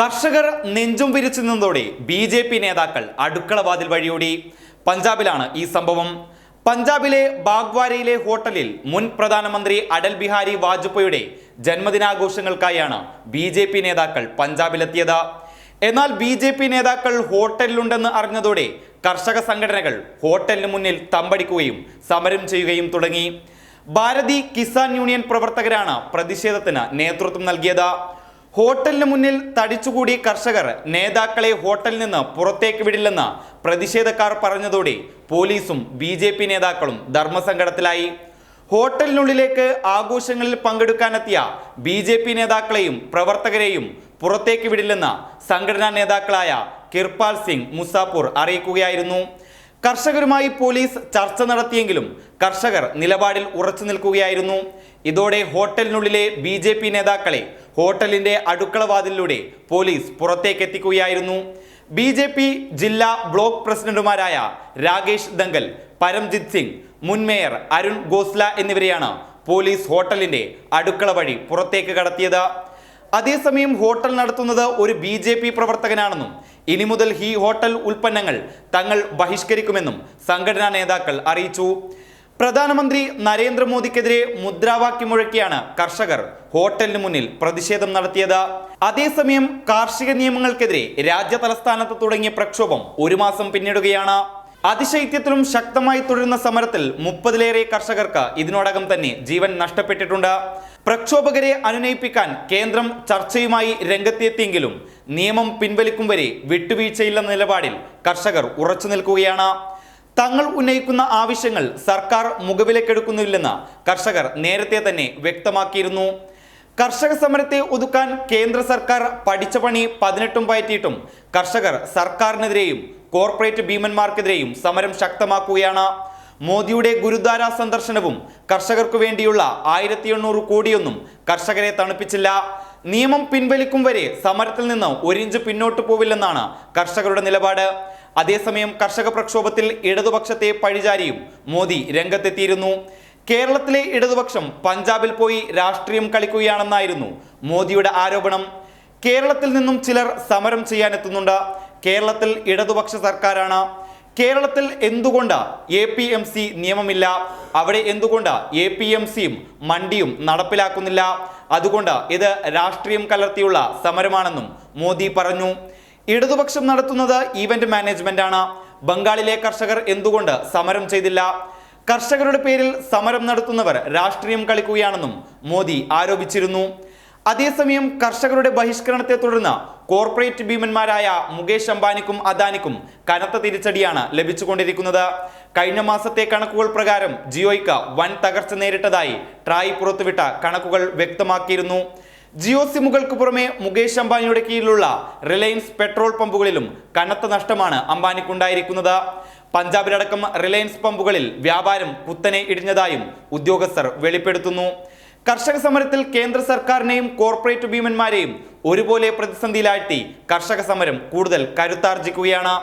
കർഷകർ നെഞ്ചും വിരിച്ചു നിന്നതോടെ ബി ജെ പി നേതാക്കൾ അടുക്കളവാതിൽ വഴിയോടി. പഞ്ചാബിലാണ് ഈ സംഭവം. പഞ്ചാബിലെ ബാഗ്വാരയിലെ ഹോട്ടലിൽ മുൻ പ്രധാനമന്ത്രി അടൽ ബിഹാരി വാജ്പേയിയുടെ ജന്മദിനാഘോഷങ്ങൾക്കായാണ് ബി ജെ പി നേതാക്കൾ പഞ്ചാബിലെത്തിയത്. എന്നാൽ ബി ജെ പി നേതാക്കൾ ഹോട്ടലിലുണ്ടെന്ന് അറിഞ്ഞതോടെ കർഷക സംഘടനകൾ ഹോട്ടലിന് മുന്നിൽ തമ്പടിക്കുകയും സമരം ചെയ്യുകയും തുടങ്ങി. ഭാരതി കിസാൻ യൂണിയൻ പ്രവർത്തകരാണ് പ്രതിഷേധത്തിന് നേതൃത്വം നൽകിയത്. ഹോട്ടലിന് മുന്നിൽ തടിച്ചുകൂടി കർഷകർ നേതാക്കളെ ഹോട്ടലിൽ നിന്ന് പുറത്തേക്ക് വിടില്ലെന്ന് പ്രതിഷേധക്കാർ പറഞ്ഞതോടെ പോലീസും ബി ജെ പി നേതാക്കളും ധർമ്മസങ്കടത്തിലായി. ഹോട്ടലിനുള്ളിലേക്ക് ആഘോഷങ്ങളിൽ പങ്കെടുക്കാനെത്തിയ ബി ജെ പി നേതാക്കളെയും പ്രവർത്തകരെയും പുറത്തേക്ക് വിടില്ലെന്ന് സംഘടനാ നേതാക്കളായ കിർപാൽ സിംഗ് മുസാപൂർ അറിയിക്കുകയായിരുന്നു. കർഷകരുമായി പോലീസ് ചർച്ച നടത്തിയെങ്കിലും കർഷകർ നിലപാടിൽ ഉറച്ചു നിൽക്കുകയായിരുന്നു. ഇതോടെ ഹോട്ടലിനുള്ളിലെ ബി ജെ പി നേതാക്കളെ ഹോട്ടലിന്റെ അടുക്കളവാതിലൂടെ പോലീസ് പുറത്തേക്കെത്തിക്കുകയായിരുന്നു ബി ജെ പി ജില്ലാ ബ്ലോക്ക് പ്രസിഡന്റുമാരായ രാകേഷ് ദങ്കൽ പരംജിത് സിംഗ് മുൻ മേയർ അരുൺ ഗോസ്ല എന്നിവരെയാണ് പോലീസ് ഹോട്ടലിന്റെ അടുക്കള വഴി പുറത്തേക്ക് കടത്തിയത്. അതേസമയം ഹോട്ടൽ നടത്തുന്നത് ഒരു ബി ജെ പി പ്രവർത്തകനാണെന്നും ഇനി മുതൽ ഈ ഹോട്ടൽ ഉൽപ്പന്നങ്ങൾ തങ്ങൾ ബഹിഷ്കരിക്കുമെന്നും സംഘടനാ നേതാക്കൾ അറിയിച്ചു. പ്രധാനമന്ത്രി നരേന്ദ്രമോദിക്കെതിരെ മുദ്രാവാക്യം മുഴക്കിയാണ് കർഷകർ ഹോട്ടലിന് മുന്നിൽ പ്രതിഷേധം നടത്തിയത്. അതേസമയം കാർഷിക നിയമങ്ങൾക്കെതിരെ രാജ്യ തലസ്ഥാനത്ത് തുടങ്ങിയ പ്രക്ഷോഭം ഒരു മാസം പിന്നിടുകയാണ്. അതിശൈത്യത്തിലും ശക്തമായി തുടരുന്ന സമരത്തിൽ മുപ്പതിലേറെ കർഷകർക്ക് ഇതിനോടകം തന്നെ ജീവൻ നഷ്ടപ്പെട്ടിട്ടുണ്ട്. പ്രക്ഷോഭകരെ അനുനയിപ്പിക്കാൻ കേന്ദ്രം ചർച്ചയുമായി രംഗത്തെത്തിയെങ്കിലും നിയമം പിൻവലിക്കും വരെ വിട്ടുവീഴ്ചയില്ലെന്ന നിലപാടിൽ കർഷകർ ഉറച്ചു നിൽക്കുകയാണ്. തങ്ങൾ ഉന്നയിക്കുന്ന ആവശ്യങ്ങൾ സർക്കാർ മുഖവിലക്കെടുക്കുന്നില്ലെന്ന് കർഷകർ നേരത്തെ തന്നെ വ്യക്തമാക്കിയിരുന്നു. കർഷക സമരത്തെ ഒതുക്കാൻ കേന്ദ്ര സർക്കാർ പഠിച്ച പണി പതിനെട്ടും പയറ്റിയിട്ടും കർഷകർ സർക്കാരിനെതിരെയും കോർപ്പറേറ്റ് ഭീമന്മാർക്കെതിരെയും സമരം ശക്തമാക്കുകയാണ്. മോദിയുടെ ഗുരുദ്വാര സന്ദർശനവും കർഷകർക്കു വേണ്ടിയുള്ള ആയിരത്തി എണ്ണൂറ് കോടിയൊന്നും കർഷകരെ തണുപ്പിച്ചില്ല. നിയമം പിൻവലിക്കും വരെ സമരത്തിൽ നിന്ന് ഒരിഞ്ച് പിന്നോട്ട് പോവില്ലെന്നാണ് കർഷകരുടെ നിലപാട്. അതേസമയം കർഷക പ്രക്ഷോഭത്തിൽ ഇടതുപക്ഷത്തെ പഴിചാരിയും മോദി രംഗത്തെത്തിയിരുന്നു. കേരളത്തിലെ ഇടതുപക്ഷം പഞ്ചാബിൽ പോയി രാഷ്ട്രീയം കളിക്കുകയാണെന്നായിരുന്നു മോദിയുടെ ആരോപണം. കേരളത്തിൽ നിന്നും ചിലർ സമരം ചെയ്യാനെത്തുന്നുണ്ട്. കേരളത്തിൽ ഇടതുപക്ഷ സർക്കാരാണ്. കേരളത്തിൽ എന്തുകൊണ്ട് എ പി എം സി നിയമമില്ല? അവിടെ എന്തുകൊണ്ട് എ പി എം സിയും മണ്ടിയും നടപ്പിലാക്കുന്നില്ല? അതുകൊണ്ട് ഇത് രാഷ്ട്രീയം കലർത്തിയുള്ള സമരമാണെന്നും മോദി പറഞ്ഞു. ഇടതുപക്ഷം നടത്തുന്നത് ഈവന്റ് മാനേജ്മെന്റ് ആണ്. ബംഗാളിലെ കർഷകർ എന്തുകൊണ്ട് സമരം ചെയ്തില്ല? കർഷകരുടെ പേരിൽ സമരം നടത്തുന്നവർ രാഷ്ട്രീയം കളിക്കുകയാണെന്നും മോദി ആരോപിച്ചിരുന്നു. അതേസമയം കർഷകരുടെ ബഹിഷ്കരണത്തെ തുടർന്ന് കോർപ്പറേറ്റ് ഭീമന്മാരായ മുകേഷ് അംബാനിക്കും അദാനിക്കും കനത്ത തിരിച്ചടിയാണ് ലഭിച്ചുകൊണ്ടിരിക്കുന്നത്. കഴിഞ്ഞ മാസത്തെ കണക്കുകൾ പ്രകാരം ജിയോയ്ക്ക് വൻ തകർച്ച നേരിട്ടതായി ട്രായ് പുറത്തുവിട്ട കണക്കുകൾ വ്യക്തമാക്കിയിരുന്നു. ജിയോ സിമ്മുകൾക്ക് പുറമെ മുകേഷ് അംബാനിയുടെ കീഴിലുള്ള റിലയൻസ് പെട്രോൾ പമ്പുകളിലും കനത്ത നഷ്ടമാണ് അംബാനിക്കുണ്ടായിരിക്കുന്നത്. പഞ്ചാബിലടക്കം റിലയൻസ് പമ്പുകളിൽ വ്യാപാരം കുത്തനെ ഇടിഞ്ഞതായും ഉദ്യോഗസ്ഥർ വെളിപ്പെടുത്തുന്നു. കർഷക സമരത്തിൽ കേന്ദ്ര സർക്കാരിനെയും കോർപ്പറേറ്റ് ഭീമന്മാരെയും ഒരുപോലെ പ്രതിസന്ധിയിലാഴ്ത്തി കർഷക സമരം കൂടുതൽ കരുത്താർജിക്കുകയാണ്.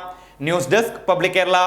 News desk public Kerala.